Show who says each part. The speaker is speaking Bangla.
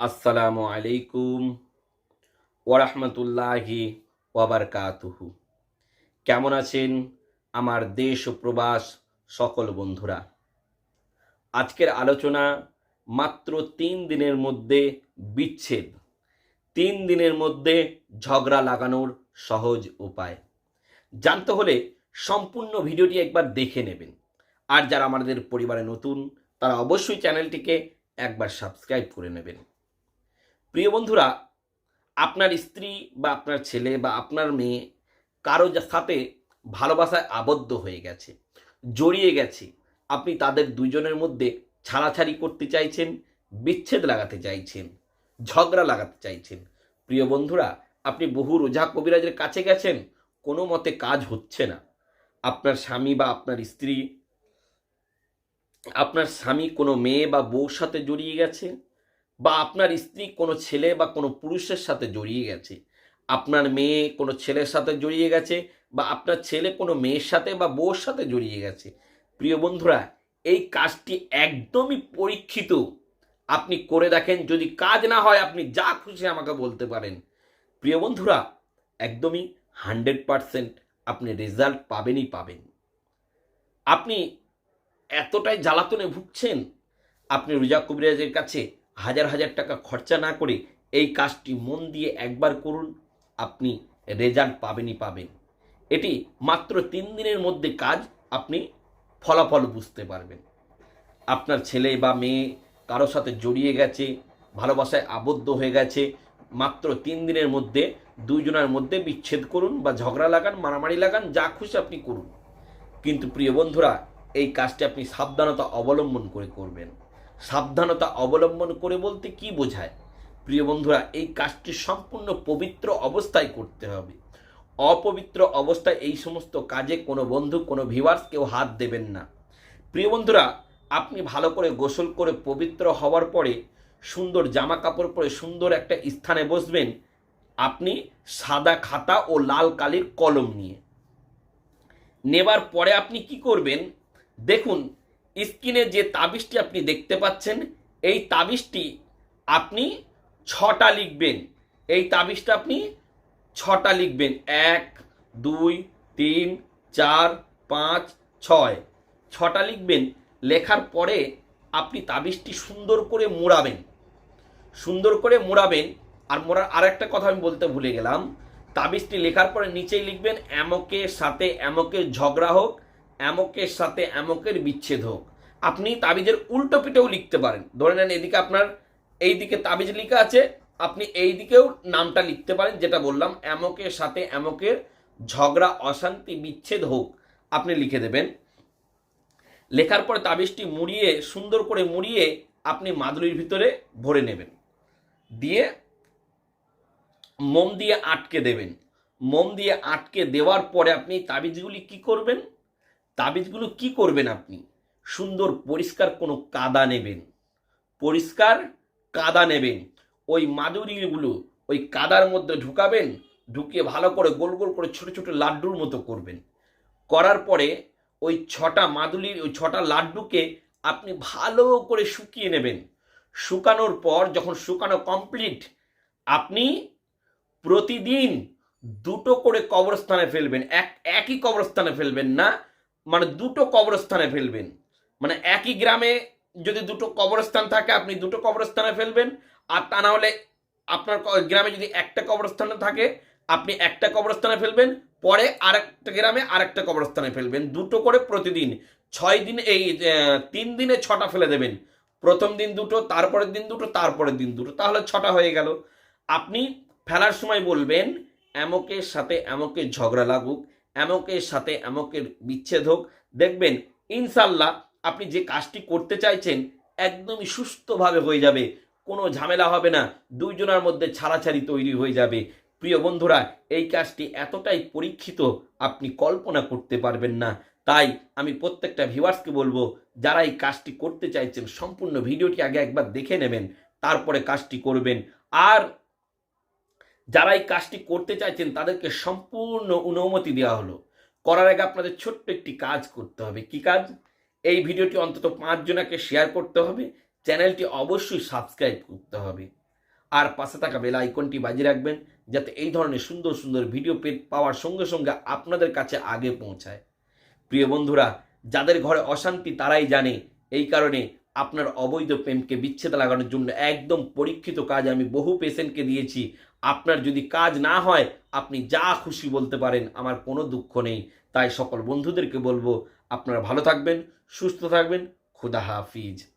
Speaker 1: আসসালামু আলাইকুম ওরহমতুল্লাহি ওয়াবারকাতুহু কেমন আছেন আমার দেশ ও প্রবাস সকল বন্ধুরা? আজকের আলোচনা মাত্র তিন দিনের মধ্যে বিচ্ছেদ। তিন দিনের মধ্যে ঝগড়া লাগানোর সহজ উপায়। জানতে হলে সম্পূর্ণ ভিডিওটি একবার দেখে নেবেন। আর যারা আমাদের পরিবারে নতুন, তারা অবশ্যই চ্যানেলটিকে একবার সাবস্ক্রাইব করে নেবেন। প্রিয় বন্ধুরা, আপনার স্ত্রী বা আপনার ছেলে বা আপনার মেয়ে কারও সাথে ভালোবাসায় আবদ্ধ হয়ে গেছে, জড়িয়ে গেছে, আপনি তাদের দুজনের মধ্যে ছাড়াছাড়ি করতে চাইছেন, বিচ্ছেদ লাগাতে চাইছেন, ঝগড়া লাগাতে চাইছেন। প্রিয় বন্ধুরা, আপনি বহু রোজা কবিরাজের কাছে গেছেন, কোনো মতে কাজ হচ্ছে না। আপনার স্বামী বা আপনার স্ত্রী, আপনার স্বামী কোনো মেয়ে বা বউর সাথে জড়িয়ে গেছে বা আপনার স্ত্রী কোনো ছেলে বা কোনো পুরুষের সাথে জড়িয়ে গেছে, আপনার মেয়ে কোনো ছেলের সাথে জড়িয়ে গেছে বা আপনার ছেলে কোনো মেয়ের সাথে বা বউর সাথে জড়িয়ে গেছে, প্রিয় বন্ধুরা, এই কাজটি একদমই পরীক্ষিত। আপনি করে দেখেন, যদি কাজ না হয় আপনি যা খুশি আমাকে বলতে পারেন। প্রিয় বন্ধুরা, একদমই হান্ড্রেড পারসেন্ট আপনি রেজাল্ট পাবেনই পাবেন। আপনি এতটাই জ্বালাতনে ভুগছেন, আপনি রোজা কবিরাজের কাছে হাজার হাজার টাকা খরচা না করে এই কাজটি মন দিয়ে একবার করুন, আপনি রেজাল্ট পাবেনই পাবেন। এটি মাত্র তিন দিনের মধ্যে কাজ আপনি ফলাফল বুঝতে পারবেন। আপনার ছেলে বা মেয়ে কারোর সাথে জড়িয়ে গেছে, ভালোবাসায় আবদ্ধ হয়ে গেছে, মাত্র তিন দিনের মধ্যে দুইজনের মধ্যে বিচ্ছেদ করুন বা ঝগড়া লাগান, মারামারি লাগান, যা খুশি আপনি করুন। কিন্তু প্রিয় বন্ধুরা, এই কাজটি আপনি সাবধানতা অবলম্বন করে করবেন। সাবধানতা অবলম্বন করে বলতে কি বোঝায়? প্রিয় বন্ধুরা, এই কাজটি সম্পূর্ণ পবিত্র অবস্থায় করতে হবে। অপবিত্র অবস্থায় এই সমস্ত কাজে কোনো বন্ধু, কোনো ভিউয়ার্স কেউ হাত দেবেন না। প্রিয় বন্ধুরা, আপনি ভালো করে গোসল করে পবিত্র হওয়ার পরে, সুন্দর জামা কাপড় পরে সুন্দর একটা স্থানে বসবেন আপনি সাদা খাতা ও লাল কালির কলম নিয়ে। নেবার পরে আপনি কি করবেন? দেখুন স্ক্রিনে যে তাবিজটি আপনি দেখতে পাচ্ছেন, এই তাবিজটি আপনি ছটা লিখবেন। এই তাবিজটা আপনি ছটা লিখবেন। এক, দুই, তিন, চার, পাঁচ, ছয়। ছটা লিখবেন। লেখার পরে আপনি তাবিজটি সুন্দর করে মোড়াবেন। সুন্দর করে মোড়াবেন। আর মোড়ার আর একটা কথা আমি বলতে ভুলে গেলাম। তাবিজটি লেখার পরে নিচেই লিখবেন, এমকের সাথে এমকের ঝগড়া হোক এমকের সাথে এমকের বিচ্ছেদ হোক। আপনি তাবিজের উল্টো পিঠেও লিখতে পারেন। ধরে নেন এদিকে আপনার এই দিকে তাবিজ লেখা আছে, আপনি এই দিকেও নামটা লিখতে পারেন, যেটা বললাম এমকের সাথে এমকের ঝগড়া, অশান্তি, বিচ্ছেদ হোক, আপনি লিখে দেবেন। লেখার পরে তাবিজটি মুড়িয়ে, সুন্দর করে মুড়িয়ে আপনি মাদুলির ভিতরে ভরে নেবেন। দিয়ে মোম দিয়ে আটকে দেবেন। মোম দিয়ে আটকে দেওয়ার পরে আপনি তাবিজগুলি কি করবেন? তাবিজগুলো কি করবেন আপনি? সুন্দর পরিষ্কার কোনো কাদা নেবেন। পরিষ্কার কাদা নেবেন। ওই মাদুরিগুলো ওই কাদার মধ্যে ঢুকাবেন, ঢুকিয়ে ভালো করে গোল গোল করে ছোট ছোট লাড্ডুর মতো করবেন। করার পরে ওই ছটা মাদুলির ওই ছটা লাড্ডুকে আপনি ভালো করে শুকিয়ে নেবেন। শুকানোর পর যখন শুকানো কমপ্লিট, আপনি প্রতিদিন দুটো করে কবরস্থানে ফেলবেন। এক, একই কবরস্থানে ফেলবেন না মানে দুটো কবরস্থানে ফেলবেন। মানে একই গ্রামে যদি দুটো কবরস্থান থাকে, আপনি দুটো কবরস্থানে ফেলবেন। আর তা না হলে আপনার গ্রামে যদি একটা কবরস্থানে থাকে, আপনি একটা কবরস্থানে ফেলবেন, পরে আরেকটা গ্রামে আরেকটা কবরস্থানে ফেলবেন। দুটো করে প্রতিদিন। ছয় দিন এই তিন দিনে ছটা ফেলে দেবেন। প্রথম দিন দুটো, তারপরের দিন দুটো, তারপরের দিন দুটো। তাহলে ছটা হয়ে গেল। আপনি ফেলার সময় বলবেন, এমকের সাথে এমকের ঝগড়া লাগুক এমকের সাথে এমকের বিচ্ছেদ হোক। দেখবেন ইনশাল্লাহ আপনি যে কাজটি করতে চাইছেন, একদমই সুস্থভাবে হয়ে যাবে। কোনো ঝামেলা হবে না। দুইজনের মধ্যে ছাড়াছাড়ি তৈরি হয়ে যাবে। প্রিয় বন্ধুরা, এই কাজটি এতটাই পরীক্ষিত আপনি কল্পনা করতে পারবেন না। তাই আমি প্রত্যেকটা ভিউয়ার্সকে বলব, যারা এই কাজটি করতে চাইছেন, সম্পূর্ণ ভিডিওটি আগে একবার দেখে নেবেন, তারপরে কাজটি করবেন। আর যারা এই কাজটি করতে চাইছেন, তাদেরকে সম্পূর্ণ অনুমতি দেওয়া হলো। করার আগে আপনাদের ছোট্ট একটি কাজ করতে হবে। কি কাজ? এই ভিডিওটি অন্তত পাঁচজনাকে শেয়ার করতে হবে। চ্যানেলটি অবশ্যই সাবস্ক্রাইব করতে হবে। আর পাশে থাকা বেল আইকনটি বাজিয়ে রাখবেন, যাতে এই ধরনের সুন্দর সুন্দর ভিডিও পে পাওয়ার সঙ্গে সঙ্গে আপনাদের কাছে আগে পৌঁছায়। প্রিয় বন্ধুরা, যাদের ঘরে অশান্তি তারাই জানে, এই কারণে আপনার অবৈধ প্রেমকে বিচ্ছেদ লাগানোর জন্য একদম পরীক্ষিত কাজ আমি বহু পেশেন্টকে দিয়েছি। আপনার যদি কাজ না হয়, আপনি যা খুশি বলতে পারেন, আমার কোনো দুঃখ নেই। তাই সকল বন্ধুদেরকে বলব, আপনারা ভালো থাকবেন, সুস্থ থাকবেন, খুদা হাফিজ।